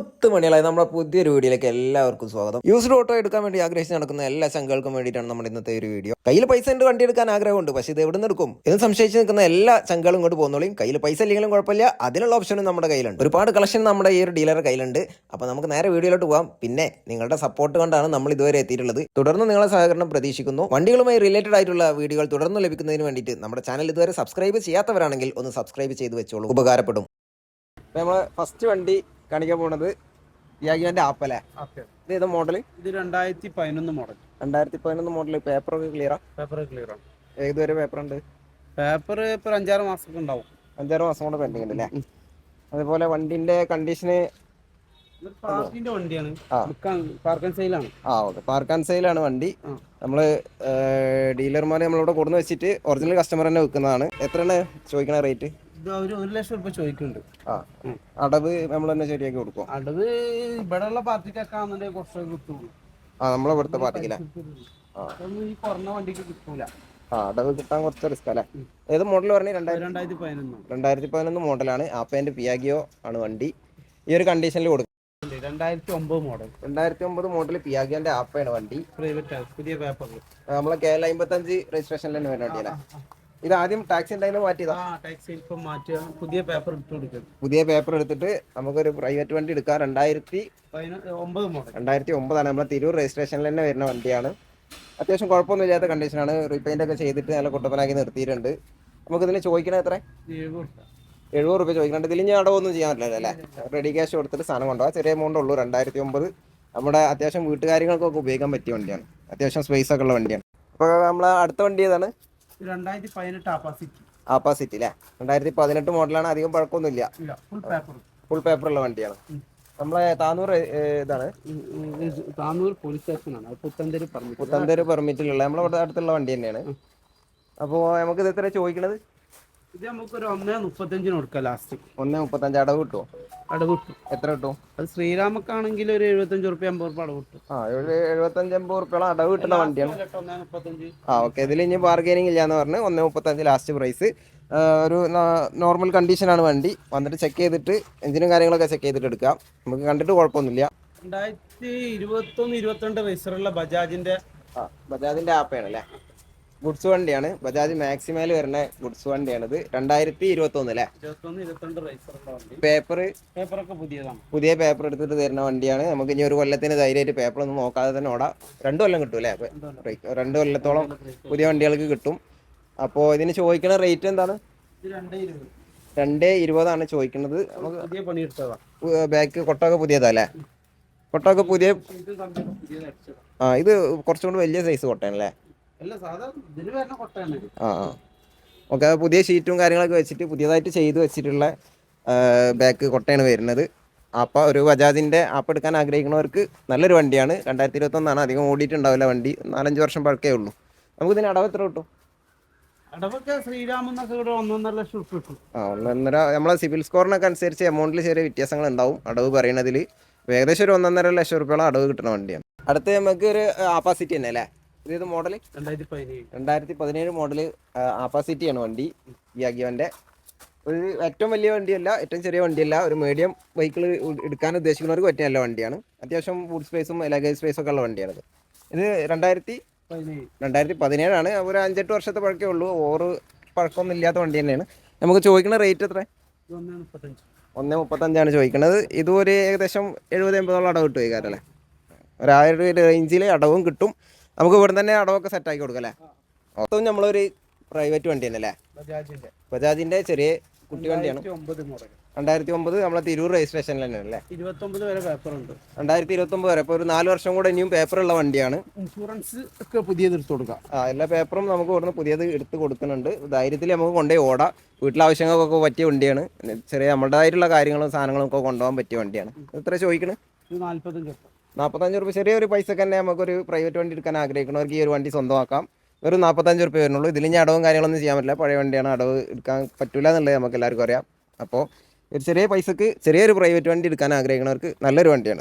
മുത്ത് മണികളായി നമ്മുടെ പുതിയൊരു വീഡിയോയിലേക്ക് എല്ലാവർക്കും സ്വാഗതം. യൂസ്ഡ് ഓട്ടോ എടുക്കാൻ വേണ്ടി ആഗ്രഹിച്ച് നടക്കുന്ന എല്ലാ ചങ്കൾക്കും വേണ്ടിയിട്ടാണ് നമ്മുടെ ഇന്നത്തെ ഒരു വീഡിയോ. കയ്യിൽ പൈസ ഉണ്ട് വണ്ടി എടുക്കാൻ ആഗ്രഹമുണ്ട് പക്ഷേ ഇത് എവിടെ നിന്ന് എടുക്കും? എന്ന് സംശയിച്ച് നിൽക്കുന്ന എല്ലാ ചങ്കളും ഇങ്ങോട്ട് പോകുന്നോളും. കയ്യിൽ പൈസ ഇല്ലെങ്കിലും കുഴപ്പമില്ല അതിനുള്ള ഓപ്ഷനും നമ്മുടെ കയ്യിലുണ്ട്. ഒരുപാട് കളക്ഷൻ നമ്മുടെ ഈ ഒരു ഡീലറുടെ കയ്യിലുണ്ട്. അപ്പോൾ നമുക്ക് നേരെ വീഡിയോയിലോട്ട് പോകാം പിന്നെ നിങ്ങളുടെ സപ്പോർട്ട് കൊണ്ടാണ് നമ്മൾ ഇതുവരെ എത്തിയിട്ടുള്ളത്. തുടർന്ന് നിങ്ങളെ സഹകരണം പ്രതീക്ഷിക്കുന്നു. വണ്ടികളുമായി റിലേറ്റഡ് ആയിട്ടുള്ള വീഡിയോകൾ തുടർന്ന് ലഭിക്കുന്നതിന് വേണ്ടിയിട്ട് നമ്മുടെ ചാനൽ ഇതുവരെ സബ്സ്ക്രൈബ് ചെയ്യാത്തവരാണെങ്കിൽ ഒന്ന് സബ്സ്ക്രൈബ് ചെയ്ത് വെച്ചോളൂ. ഉപകാരപ്പെടും. നമ്മൾ ഫസ്റ്റ് വണ്ടി കാണിക്കാൻ പോണത് യാഗിയാന്റെ ആപ്പല്ലേ? ഇത് ഏതാ മോഡൽ ഇത് രണ്ടായിരത്തി പതിനൊന്ന് മോഡൽ രണ്ടായിരത്തി പതിനൊന്ന് മോഡൽ പേപ്പർ ഒക്കെ ക്ലിയറാ പേപ്പർ ക്ലിയർ ആണ് ഏതുവരെ പേപ്പർ ഉണ്ട്? പേപ്പർ ഇപ്പൊ ഒരു അഞ്ചാറ് മാസം ഉണ്ടാവും. അഞ്ചാറ് മാസം കൊണ്ട് പെൻഡിങ് ഉണ്ട് അല്ലേ? അതുപോലെ വണ്ടിന്റെ കണ്ടീഷന് പാർക്കിന്റെ വണ്ടിയാണ്. പാർക്ക് ആൻഡ് സെയിലാണ് ആ ഓക്കെ. പാർക്ക് ആൻഡ് സെയിലാണ് വണ്ടി. നമ്മൾ ഡീലർമാരെ നമ്മളിവിടെ കൊടുന്ന് വെച്ചിട്ട് ഒറിജിനൽ കസ്റ്റമർ തന്നെ വെക്കുന്നതാണ് എത്രയാണ് ചോദിക്കണ റേറ്റ് ഇത് ഒരു ഒരു ലക്ഷം രൂപ ചോദിക്കുന്നുണ്ട്. ആ. അടവ് നമ്മൾ തന്നെ ശരിയാക്കി കൊടുക്കും അടുത്ത് ഇവിടെയുള്ള പാർട്ടിക്കൊക്കെ ആണെന്നുണ്ടെങ്കിൽ കുറച്ച് കിട്ടുള്ളൂ. ആ നമ്മളെ ഇവിടുത്തെ പാർട്ടിക്കില്ല ആ. അതൊന്നും ഈ കുറഞ്ഞ വണ്ടിക്ക് കിട്ടൂല. ആ അടവ് കിട്ടാൻ കുറച്ച് റിസ്ക് അല്ലേ ഏത് മോഡൽ പറഞ്ഞു? രണ്ടായിരത്തി രണ്ടായിരത്തി പതിനൊന്നാണ് രണ്ടായിരത്തി പതിനൊന്ന് മോഡലാണ് ആപ്പേന്റെ പിയാഗിയോ ആണ് വണ്ടി. ഈ ഒരു കണ്ടീഷനിൽ കൊടുക്കും രണ്ടായിരത്തി ഒമ്പത് മോഡൽ രണ്ടായിരത്തി ഒമ്പത് മോഡൽ പിയാഗിയോന്റെ ആപ്പയാണ് വണ്ടി. പ്രൈവറ്റ് പുതിയ പേപ്പറിൽ ആ, നമ്മളെ കെ എൽ അമ്പത്തഞ്ച് രജിസ്ട്രേഷനിൽ തന്നെ വരുന്ന വണ്ടിയല്ലേ ഇത് ആദ്യം ടാക്സി ഉണ്ടായിരുന്നു മാറ്റിയതാ. ടാക്സി ഇപ്പൊ മാറ്റുക. പുതിയ പേപ്പർ ഇട്ട് കൊടുക്കും പുതിയ പേപ്പർ എടുത്തിട്ട് നമുക്കൊരു പ്രൈവറ്റ് വണ്ടി എടുക്കാം. രണ്ടായിരത്തി ഒമ്പത് രണ്ടായിരത്തി ഒമ്പതാണ്. നമ്മളെ തിരൂർ രജിസ്ട്രേഷനിൽ തന്നെ വരുന്ന വണ്ടിയാണ്. അത്യാവശ്യം കുഴപ്പമൊന്നും ഇല്ലാത്ത കണ്ടീഷനാണ് റീപെയിന്റ് ഒക്കെ ചെയ്തിട്ട് നല്ല കുട്ടപ്പനാക്കി നിർത്തിയിട്ടുണ്ട്. നമുക്ക് ഇതിന് ചോദിക്കണത് എത്ര? എഴുപത് റുപ്യ ചോദിക്കുന്നുണ്ട് ഇതിൽ ഞാൻ അടവൊന്നും ചെയ്യാൻ പറ്റില്ല അല്ലേ? റെഡി ക്യാഷ് കൊടുത്തിട്ട് സാധനം കൊണ്ടുപോകാം. ചെറിയ എമൗണ്ട് ഉള്ളൂ. രണ്ടായിരത്തി ഒമ്പത്. നമ്മുടെ അത്യാവശ്യം വീട്ടുകാര്യങ്ങൾക്കൊക്കെ ഉപയോഗിക്കാൻ പറ്റിയ വണ്ടിയാണ്. അത്യാവശ്യം സ്പേസ് ഒക്കെ ഉള്ള വണ്ടിയാണ്. അപ്പോൾ നമ്മളെ അടുത്ത വണ്ടി ഏതാണ്? രണ്ടായിരത്തി പതിനെട്ട് ആപ്പാസിറ്റി ആപ്പാ അല്ലേ രണ്ടായിരത്തി പതിനെട്ട് മോഡലാണ് അധികം പഴക്കമൊന്നുമില്ല. ഇല്ല ഫുൾ പേപ്പർ ഫുൾ പേപ്പറുള്ള വണ്ടിയാണ്. നമ്മളെ താനൂർ ഇതാണ്? താനൂർ പോലീസ് സ്റ്റേഷനാണ് പുത്തന്തേരി പുത്തന്തേര് പെർമിറ്റിലുള്ള നമ്മളെ അടുത്തുള്ള വണ്ടി തന്നെയാണ്. അപ്പോൾ നമുക്ക് ഇത് എത്ര ചോദിക്കണത്? ഇത് നമുക്കൊരു ഒന്നേ മുപ്പത്തഞ്ചിന് കൊടുക്കാം ലാസ്റ്റ് ഒന്നേ മുപ്പത്തഞ്ച് അടവ് കിട്ടുമോ അടവ് കിട്ടും. എത്ര കിട്ടും? അത് ശ്രീരാമക്കാണെങ്കിൽ ഒരു എഴുപത്തഞ്ച് റുപ്യ അമ്പത് റുപ്യ അടവ് കിട്ടും. ആ ഒരു എഴുപത്തഞ്ച് അമ്പത് റുപ്യോളം അടവ് കിട്ടുന്ന വണ്ടിയാണ്. ആ ഓക്കെ ഇതിൽ ഇനി ബാർഗൈനിങ് ഇല്ലാന്ന് പറഞ്ഞ് ഒന്നേ മുപ്പത്തഞ്ച് ലാസ്റ്റ് പ്രൈസ് ഒരു നോർമൽ കണ്ടീഷനാണ് വണ്ടി. വന്നിട്ട് ചെക്ക് ചെയ്തിട്ട് എഞ്ചിനും കാര്യങ്ങളൊക്കെ ചെക്ക് ചെയ്തിട്ട് എടുക്കാം. നമുക്ക് കണ്ടിട്ട് കുഴപ്പമൊന്നുമില്ല. രണ്ടായിരത്തി ഇരുപത്തൊന്ന് ഇരുപത്തിരണ്ട് റേസറുള്ള ബജാജിന്റെ ആ ബജാജിന്റെ ആപ്പയാണ് അല്ലേ ഗുഡ്സ് വണ്ടിയാണ്. ബജാജ് മാക്സിമയിൽ വരുന്ന ഗുഡ്സ് വണ്ടിയാണിത്. രണ്ടായിരത്തി റേസറുള്ള വണ്ടി. പേപ്പർ പേപ്പറൊക്കെ പുതിയതാണ്. പുതിയ പേപ്പർ എടുത്തിട്ട് തരുന്ന വണ്ടിയാണ്. നമുക്ക് ഇനി ഒരു കൊല്ലത്തിന് ധൈര്യമായിട്ട് പേപ്പർ ഒന്നും നോക്കാതെ തന്നെ ഓടാ. രണ്ടു കൊല്ലം കിട്ടും അല്ലേ രണ്ടു രണ്ട് കൊല്ലത്തോളം പുതിയ വണ്ടികൾക്ക് കിട്ടും. അപ്പോൾ ഇതിന് ചോദിക്കുന്ന റേറ്റ് എന്താണ്? രണ്ടേ ഇരുപത്. രണ്ട് ഇരുപതാണ് ചോദിക്കുന്നത് നമുക്ക് ബാക്ക് കൊട്ടൊക്കെ പുതിയതാ അല്ലേ കൊട്ടൊക്കെ പുതിയ ആ ഇത് കുറച്ചുകൂടി വലിയ സൈസ് കൊട്ടയാണല്ലേ ആ ആ. ഓക്കെ പുതിയ ഷീറ്റും കാര്യങ്ങളൊക്കെ വെച്ചിട്ട് പുതിയതായിട്ട് ചെയ്ത് വെച്ചിട്ടുള്ള ബാക്ക് കൊട്ടയാണ് വരുന്നത്. അപ്പോൾ ഒരു ബജാജിന്റെ ആപ്പ് എടുക്കാൻ ആഗ്രഹിക്കുന്നവർക്ക് നല്ലൊരു വണ്ടിയാണ്. രണ്ടായിരത്തി ഇരുപത്തൊന്നാണ് അധികം ഓടിയിട്ടുണ്ടാവില്ല വണ്ടി. നാലഞ്ച് വർഷം പഴക്കേ ഉള്ളൂ. നമുക്ക് ഇതിന് അടവ് എത്ര കിട്ടും? അടവൊക്കെ ശ്രീരാമെന്നൊക്കെ ഇവിടെ ഒന്നൊന്നര ലക്ഷം കിട്ടും. ആ ഒന്നൊന്നര നമ്മളെ സിവിൽ സ്കോറിനൊക്കെ അനുസരിച്ച് എമൗണ്ടിൽ ചെറിയ വ്യത്യാസങ്ങൾ ഉണ്ടാവും. അടവ് പറയണതിൽ ഏകദേശം ഒരു ഒന്നൊന്നര ലക്ഷം റുപ്യോളം അടവ് കിട്ടുന്ന വണ്ടിയാണ്. അടുത്ത് നമുക്ക് ഒരു ആപ്പാസിറ്റി തന്നെ അല്ലേ ഇത് മോഡൽ രണ്ടായിരത്തി പതിനേഴ് മോഡൽ ആപ്പാസിറ്റിയാണ് വണ്ടി യാഗിയോന്റെ ഒരു ഏറ്റവും വലിയ വണ്ടിയല്ല ഏറ്റവും ചെറിയ വണ്ടിയല്ല ഒരു മീഡിയം വെഹിക്കിൾ എടുക്കാൻ ഉദ്ദേശിക്കുന്നവർക്ക് പറ്റിയ നല്ല വണ്ടിയാണ്. അത്യാവശ്യം ഫുഡ് സ്പേസും ലഗേജ് സ്പേസും ഒക്കെ ഉള്ള വണ്ടിയാണിത് ഇത്. രണ്ടായിരത്തി രണ്ടായിരത്തി പതിനേഴാണ് ഒരു അഞ്ചെട്ട് വർഷത്തെ പഴക്കേ ഉള്ളൂ. ഓറ് പഴക്കമൊന്നും ഇല്ലാത്ത വണ്ടി തന്നെയാണ്. നമുക്ക് ചോദിക്കുന്ന റേറ്റ് എത്ര ഒന്നേ മുപ്പത്തഞ്ച്. ഒന്ന് മുപ്പത്തഞ്ചാണ് ചോദിക്കുന്നത് ഇതും ഒരു ഏകദേശം എഴുപത് എൺപതോളം അടവ് കിട്ടും കാരല്ലേ ഒരു ഒരായിരം ഒരു റേഞ്ചിൽ അടവും കിട്ടും. നമുക്ക് ഇവിടെ തന്നെ അടവൊക്കെ സെറ്റ് ആക്കി കൊടുക്കല്ലേ അല്ലേ? മൊത്തം നമ്മളൊരു പ്രൈവറ്റ് വണ്ടി തന്നെ അല്ലേ? ബജാജിന്റെ. ചെറിയ കുട്ടി വണ്ടിയാണ്. രണ്ടായിരത്തി ഒമ്പത് നമ്മളെ തിരൂർ രജിസ്ട്രേഷനിൽ തന്നെ അല്ലേ? ഇരുപത്തൊമ്പത് വരെ പേപ്പർ ഉണ്ട്. രണ്ടായിരത്തി ഇരുപത്തൊമ്പത് വരെ. ഇപ്പോൾ ഒരു നാല് വർഷം കൂടെ ഇനിയും പേപ്പർ ഉള്ള വണ്ടിയാണ്. ഇൻഷുറൻസ് ഒക്കെ പുതിയത് എടുത്ത് കൊടുക്കാം. ആ എല്ലാ പേപ്പറും നമുക്ക് ഇവിടുന്ന് പുതിയത് എടുത്ത് കൊടുക്കുന്നുണ്ട്. ധൈര്യത്തിൽ നമുക്ക് കൊണ്ടുപോയി ഓടാം. വീട്ടിലെ ആവശ്യങ്ങൾക്കൊക്കെ പറ്റിയ വണ്ടിയാണ്. ചെറിയ നമ്മുടേതായിട്ടുള്ള കാര്യങ്ങളും സാധനങ്ങളും ഒക്കെ കൊണ്ടുപോകാൻ പറ്റിയ വണ്ടിയാണ്. എത്ര ചോദിക്കണേ? നാല്പത്തഞ്ച്. നാൽപ്പത്തഞ്ച് റുപ്യ ചെറിയൊരു പൈസക്ക് തന്നെ നമുക്കൊരു പ്രൈവറ്റ് വണ്ടി എടുക്കാൻ ആഗ്രഹിക്കുന്നവർക്ക് ഈ ഒരു വണ്ടി സ്വന്തമാക്കാം. ഒരു നാൽപ്പത്തഞ്ച് റുപ്യ വരുന്നുള്ളൂ. ഇതിൽ ഇനി അടവും കാര്യങ്ങളൊന്നും ചെയ്യാൻ പറ്റില്ല. പഴയ വണ്ടിയാണ് അടവ് എടുക്കാൻ പറ്റില്ല എന്നുള്ളത് നമുക്ക് എല്ലാവർക്കും അറിയാം. അപ്പോൾ ഒരു ചെറിയ പൈസക്ക് ചെറിയൊരു പ്രൈവറ്റ് വണ്ടി എടുക്കാൻ ആഗ്രഹിക്കുന്നവർക്ക് നല്ലൊരു വണ്ടിയാണ്.